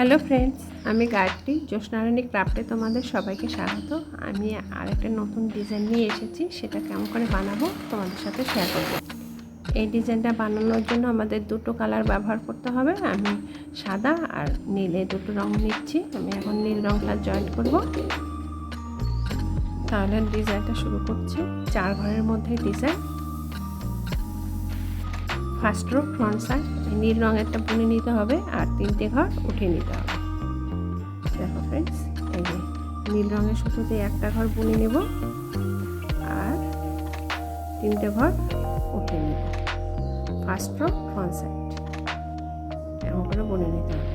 Hello friends, আমি গায়ত্রী জ্যোৎস্নারানী ক্রাফটে তোমাদের সবাইকে স্বাগত। আমি আরেকটা নতুন ডিজাইন নিয়ে এসেছি, সেটা কেমন করে বানাবো তোমাদের সাথে শেয়ার করব। এই ডিজাইনটা বানানোর জন্য আমাদের দুটো কালার ব্যবহার করতে হবে, আমি সাদা আর নীলে দুটো রং নিচ্ছি। আমি এখন নীল রংটা জয়েন্ট করব। তাহলে ডিজাইনটা শুরু করছি। চার ঘরের মধ্যে design. First row front side নীল রঙেরটা বুনে নিতে হবে আর তিনটে ঘর উঠে নিতে হবে। দেখো ফ্রেন্ডস এই যে নীল রঙের সুতোতে একটা ঘর বুনে নেব আর তিনটে ঘর উঠে নেব। ফার্স্ট রো ফ্রন্ট সাইড এরকম করে বুনে নিতে হবে।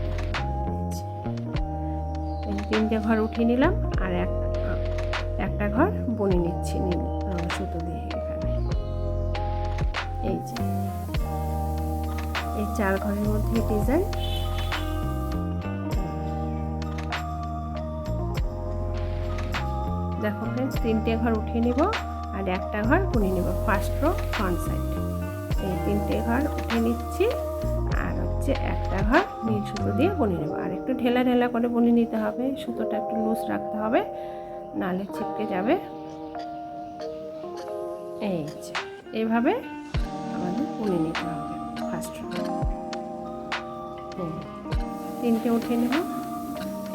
তিনটে ঘর উঠিয়ে নিলাম আর এক, একটা ঘর বুনে নিচ্ছি নীল এই চার ঘরের মধ্যে ডিজাইন। দেখো ফ্রেন্ডস তিনটে ঘর উঠিয়ে নিব আর একটা ঘর বুনে নিব। ফার্স্ট রো ফ্রন্ট সাইড এই তিনটে ঘর উঠে নিচ্ছি আর হচ্ছে একটা ঘর নীল সুতো দিয়ে বুনে নেব। আর একটু ঢেলা ঢেলা করে বুনে নিতে হবে, সুতোটা একটু লুজ রাখতে হবে, নালে ছিটকে যাবে। এই যে এইভাবে আমাদের বুনে নিতে হবে। ফার্স্ট তিনটে উঠে নেব,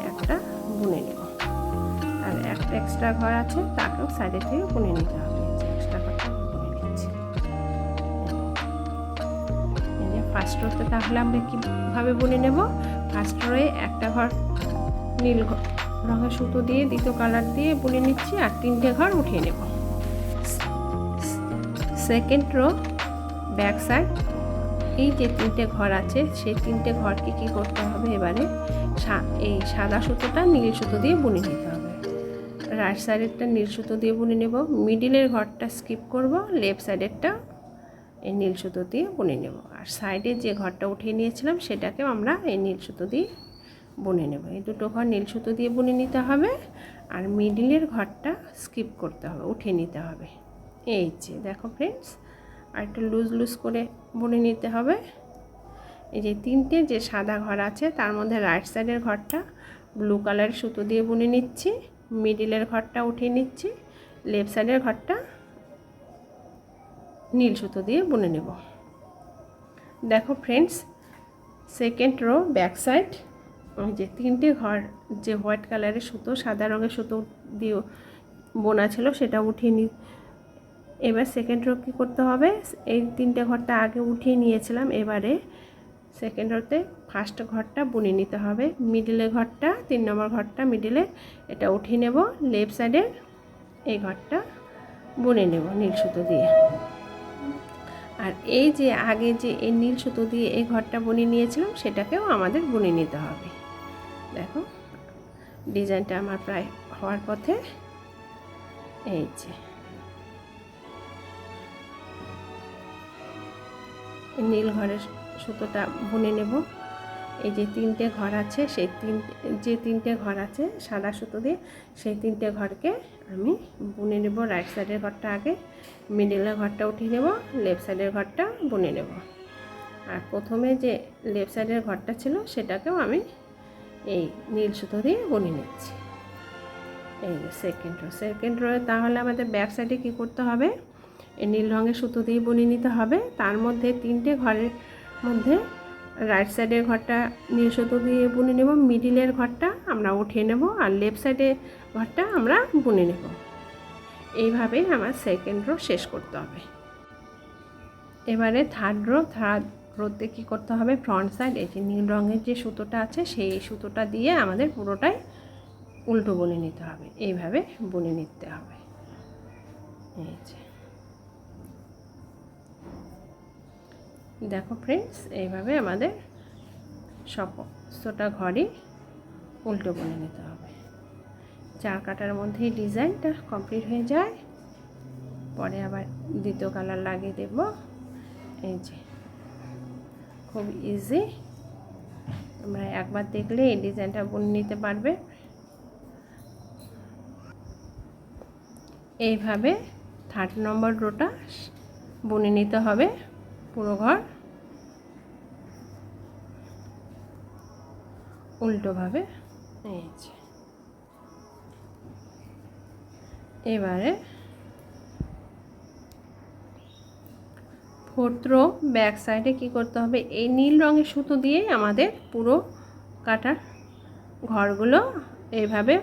একটা বুনে নেব। আর একটা এক্সট্রা ঘর আছে, তাকেও সাইডে থেকে বুনে নিতে হবে। এক্সট্রা ঘরটা বুনে ফার্স্ট রোতে তাহলে আমরা কীভাবে বুনে নেব? ফার্স্ট রোয়ে একটা ঘর নীল রঙের সুতো দিয়ে, দ্বিতীয় কালার দিয়ে বুনে নিচ্ছি আর তিনটে ঘর উঠিয়ে নেব। সেকেন্ড রো ব্যাক সাইড এই যে তিনটে ঘর আছে, সেই তিনটে ঘরকে কি করতে হবে এবারে? এই সাদা সুতোটা নীল সুতো দিয়ে বুনে নিতে হবে। রাইট সাইডেরটা নীল সুতো দিয়ে বুনে নেব। মিডিলের ঘরটা স্কিপ করব লেফট সাইডেরটা এই নীল সুতো দিয়ে বুনে নেব। আর সাইডে যে ঘরটা উঠিয়ে নিয়েছিলাম, সেটাকেও আমরা এই নীল সুতো দিয়ে বুনে নেব। এই দুটো ঘর নীল সুতো দিয়ে বুনে নিতে হবে আর মিডিলের ঘরটা স্কিপ করতে হবে উঠে নিতে হবে। এই যে, দেখো ফ্রেন্ডস আর একটু লুজ লুজ করে বুনে নিতে হবে। এই যে তিনটে যে সাদা ঘর আছে, তার মধ্যে রাইট সাইডের ঘরটা ব্লু কালারের সুতো দিয়ে বুনে নিচ্ছি মিডিলের ঘরটা উঠিয়ে নিচ্ছি লেফট সাইডের ঘরটা নীল সুতো দিয়ে বুনে নেব। দেখো friends second row back side ওই যে তিনটে ঘর যে হোয়াইট কালারের সুতো, সাদা রঙের সুতো দিয়ে বোনা ছিল, সেটা উঠিয়ে নি এবার সেকেন্ড রো কী করতে হবে? এই তিনটে ঘরটা আগে উঠিয়ে নিয়েছিলাম, এবারে সেকেন্ড রোতে ফার্স্ট ঘরটা বুনে নিতে হবে। মিডিলে ঘরটা, তিন নম্বর ঘরটা মিডিলে এটা উঠিয়ে নেব। লেফট সাইডের এই ঘরটা বুনে নেব নীল সুতো দিয়ে। আর এই যে আগে যে এই নীল সুতো দিয়ে এই ঘরটা বুনে নিয়েছিলাম, সেটাকেও আমাদের বুনে নিতে হবে। দেখো ডিজাইনটা আমার প্রায় হওয়ার পথে এই যে। নীল ঘরের সুতোটা বুনে নেব। এই যে তিনটে ঘর আছে, সেই তিন যে তিনটে ঘর আছে সাদা সুতো দিয়ে, সেই তিনটে ঘরকে আমি বুনে নেব। রাইট সাইডের ঘরটা আগে মিডিলের ঘরটা উঠিয়ে নেব লেফট সাইডের ঘরটা বুনে নেব। আর প্রথমে যে লেফট সাইডের ঘরটা ছিল, সেটাকেও আমি এই নীল সুতো দিয়ে বুনে নিচ্ছি। এই সেকেন্ড রো সেকেন্ড রো তাহলে আমাদের ব্যাক সাইডে কী করতে হবে? এই নীল রঙের সুতো দিয়ে বুনে নিতে হবে। তার মধ্যে তিনটে ঘরের মধ্যে রাইট সাইডের ঘরটা নীল সুতো দিয়ে বুনে নেব মিডিলের ঘরটা আমরা উঠিয়ে নেব, আর লেফট সাইডের ঘরটা আমরা বুনে নেব। এইভাবেই আমার সেকেন্ড রো শেষ করতে হবে। এবারে থার্ড রো থার্ড রোতে কী করতে হবে? ফ্রন্ট সাইড এই যে নীল রঙের যে সুতোটা আছে, সেই সুতোটা দিয়ে আমাদের পুরোটাই উল্টো বুনে নিতে হবে। এইভাবে বুনে নিতে হবে। এই যে। দেখো ফ্রেন্ডস এইভাবে আমাদের সমস্তটা ঘরই উল্টো বনে নিতে হবে। চার কাটার মধ্যেই ডিজাইনটা কমপ্লিট হয়ে যায়। পরে আবার দ্বিতীয় কালার লাগিয়ে দেব। এই যে, খুব ইজি তোমরা একবার দেখলে এই ডিজাইনটা বুনে নিতে পারবে। এইভাবে থার্ড নম্বর রোটা বুনে নিতে হবে। পুরো ঘর উল্টোভাবে এই যে এবারে ফোর্থ রো ব্যাক সাইডে কী করতে হবে? এই নীল রঙের সুতো দিয়েই আমাদের পুরো কাটার ঘরগুলো এইভাবে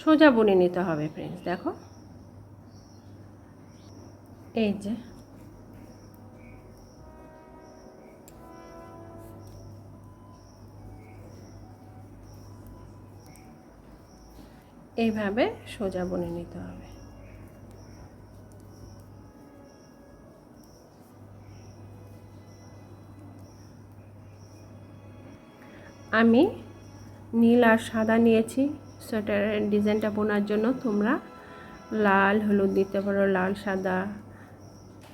সোজা বুনে নিতে হবে ফ্রেন্ডস দেখো। এই যে এইভাবে সোজা বুনে নিতে হবে। আমি নীল আর সাদা নিয়েছি। সোয়েটারের ডিজাইনটা বোনার জন্য তোমরা লাল, হলুদ দিতে পারো, লাল, সাদা,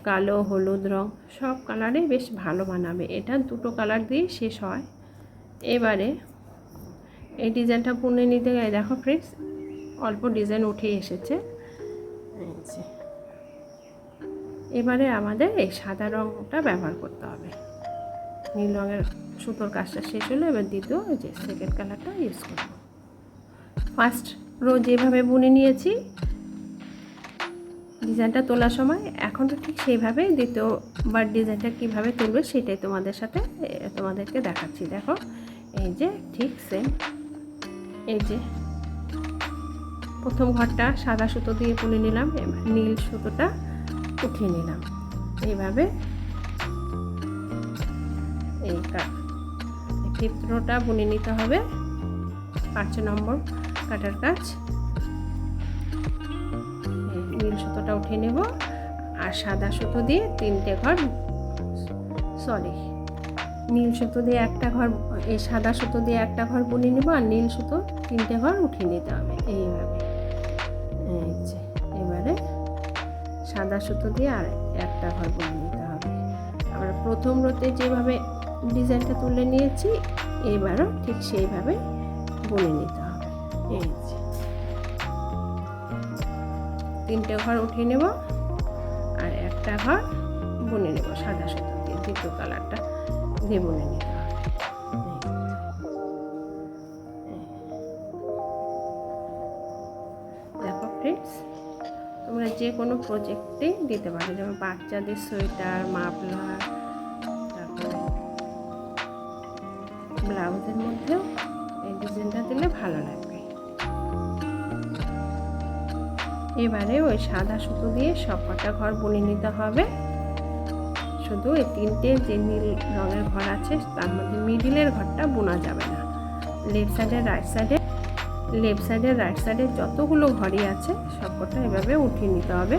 কালো, হলুদ রং, সব কালারে বেশ ভালো বানাবে। এটা দুটো কালার দিয়ে শেষ হয়। এবারে এই ডিজাইনটা বুনে নিতে গেলে দেখো ফ্রেন্ডস অল্প ডিজাইন উঠে এসেছে। এবারে আমাদের এই সাদা রঙটা ব্যবহার করতে হবে। নীল রঙের সুতোর কাজটা শেষ হলো, এবার দ্বিতীয় যে সেকেন্ড কালারটা ইউজ করব। ফার্স্ট রো যেভাবে বুনে নিয়েছি, ডিজাইনটা তোলার সময়, এখন তো ঠিক সেইভাবে দ্বিতীয়বার ডিজাইনটা কীভাবে তুলবে সেটাই তোমাদের সাথে তোমাদেরকে দেখাচ্ছি। দেখো, এই যে ঠিক সেম এই যে প্রথম ঘরটা সাদা সুতো দিয়ে বুনে নিলাম, এবার নীল সুতোটা উঠিয়ে নিলাম। এইভাবে এইটা ফিফথ রোটা বুনে নিতে হবে। পাঁচ নম্বর কাটার কাজ। নীল সুতোটা উঠে নেব আর সাদা সুতো দিয়ে তিনটে ঘর, সরি, নীল সুতো দিয়ে একটা ঘর, এই সাদা সুতো দিয়ে একটা ঘর বুনে নেব আর নীল সুতো তিনটে ঘর উঠিয়ে নিতে হবে। এইভাবে। সাদা সুতো দিয়ে আর একটা ঘর বুনে নিতে হবে। আমরা প্রথম রোতে যেভাবে ডিজাইনটা তুলে নিয়েছি, এবারও ঠিক সেইভাবে বুনে নিতে হবে। এই যে। তিনটে ঘর উঠিয়ে নেব আর একটা ঘর বুনে নেব সাদা সুতো দিয়ে, দ্বিতীয় কালারটা দিয়ে বুনে নিতে হবে। কোনো প্রজেক্টে দিতে পারো। যেমন বাচ্চাদের সোয়েটার, মাফলার, তারপরে ব্লাউজের মধ্যেও এই ডিজাইনটা দিলে ভালো লাগবে। এবারে ওই সাদা সুতো দিয়ে সব কটা ঘর বুনে নিতে হবে। শুধু এই তিনটে যে নীল রঙের ঘর আছে, তার মধ্যে মিডিলের ঘরটা বোনা যাবে না। লেফট সাইডে রাইট সাইডে লেফট সাইডে রাইট সাইডে যতগুলো ঘরই আছে, সবকটা এভাবে উঠিয়ে নিতে হবে।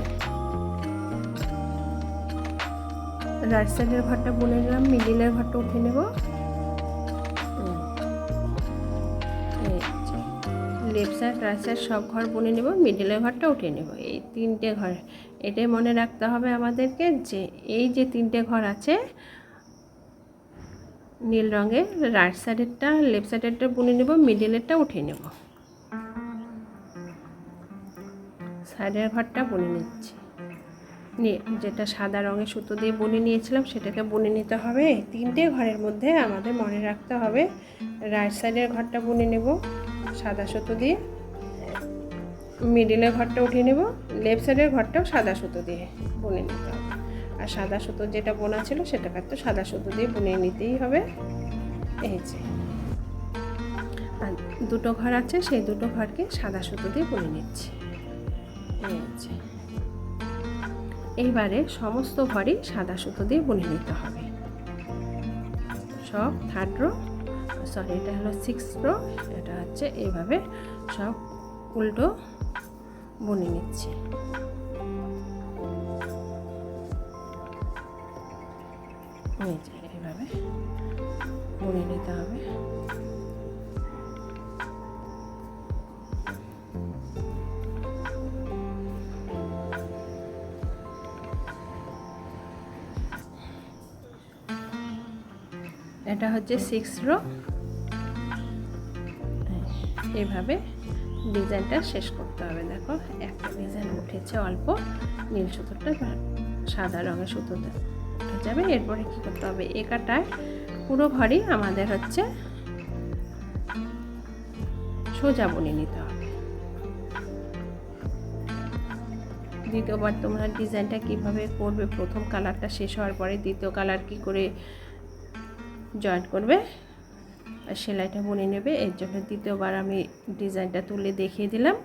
রাইট সাইডের ঘরটা বুনে নিলাম মিডিলের ঘরটা উঠে নেব। লেফট সাইড রাইট সাইড সব ঘর বুনে নেব মিডিলের ঘরটা উঠিয়ে নেব। এই তিনটে ঘর, এটাই মনে রাখতে হবে আমাদেরকে যে এই যে তিনটে ঘর আছে, নীল রঙের রাইট সাইডেরটা লেফট সাইডেরটা বুনে নেব মিডিলেরটা উঠিয়ে নেব। সাইডের ঘরটা বুনে নিচ্ছি। নিয়ে যেটা সাদা রঙের সুতো দিয়ে বুনে নিয়েছিলাম, সেটাকে বুনে নিতে হবে। তিনটে ঘরের মধ্যে আমাদের মনে রাখতে হবে রাইট সাইডের ঘরটা বুনে নেব, সাদা সুতো দিয়ে। মিডিলের ঘরটা উঠিয়ে নেব লেফট সাইডের ঘরটাও সাদা সুতো দিয়ে বুনে নিতে হবে। আর সাদা সুতো যেটা বোনা ছিল, সেটাকে তো সাদা সুতো দিয়ে বুনে নিতেই হবে। এই যে। আর দুটো ঘর আছে, সেই দুটো ঘরকে সাদা সুতো দিয়ে বুনে নিচ্ছি। এইবারে সমস্ত ঘরই সাদা সুতো দিয়ে বুনে নিতে হবে। সব থার্ড রো সরি এটা হলো সিক্স রো এটা হচ্ছে এইভাবে সব উল্টো বুনে নিচ্ছি। এইভাবে বুনে নিতে হবে। এটা হচ্ছে সিক্স রো এভাবে ডিজাইনটা শেষ করতে হবে, দেখো। একটা ডিজাইন উঠেছে অল্প, নীল সুতোটা সাদা রঙের সুতোটা উঠে যাবে। এরপরে কী করতে হবে? একাটায় পুরো ঘরই আমাদের হচ্ছে সোজা বুনে নিতে হবে। দ্বিতীয়বার তোমরা ডিজাইনটা কীভাবে করবে? প্রথম কালারটা শেষ হওয়ার পরে দ্বিতীয় কালার কি করে জয়েন করবে। আর সেলাইটা বুনে নেবে। এর জন্য দ্বিতীয়বার আমি ডিজাইনটা তুলে দেখিয়ে দিলাম।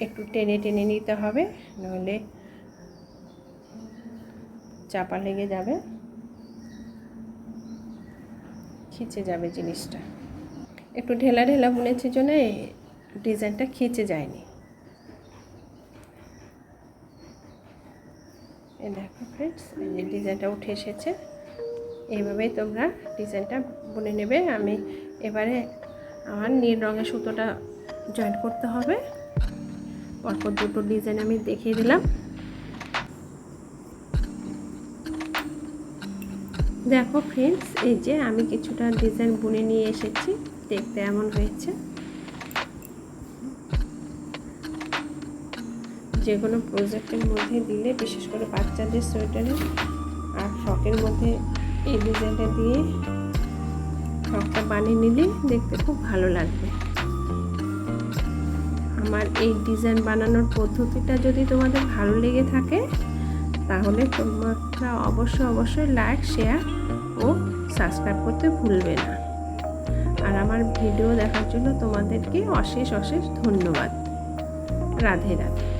একটু টেনে টেনে নিতে হবে নাহলে চাপা লেগে যাবে। খিচে যাবে জিনিসটা। একটু ঢেলা ঢেলা বুনেছে জন্য ডিজাইনটা খিচে যায়নি। এই দেখো ফ্রেন্ডস এই যে ডিজাইনটা উঠে এসেছে। এইভাবেই তোমরা ডিজাইনটা বুনে নেবে। আমি এবারে আমার নীল রঙের সুতোটা জয়েন করতে হবে। পরপর দুটো ডিজাইন আমি দেখিয়ে দিলাম। দেখো ফ্রেন্ডস এই যে আমি কিছুটা ডিজাইন বুনে নিয়ে এসেছি। দেখতে এমন হয়েছে। যে কোনো প্রজেক্টের মধ্যে দিলে, বিশেষ করে বাচ্চাদের সোয়েটারে আর ফ্রকের মধ্যে এই ডিজাইনটা দিয়ে ফ্রকটা বানিয়ে নিলে দেখতে খুব ভালো লাগবে। আমার এই ডিজাইন বানানোর পদ্ধতিটা যদি তোমাদের ভালো লেগে থাকে, তাহলে তোমরা অবশ্যই অবশ্যই লাইক, শেয়ার ও সাবস্ক্রাইব করতে ভুলবে না। আর আমার ভিডিও দেখার জন্য তোমাদেরকে অশেষ অশেষ ধন্যবাদ। রাধে রাধে।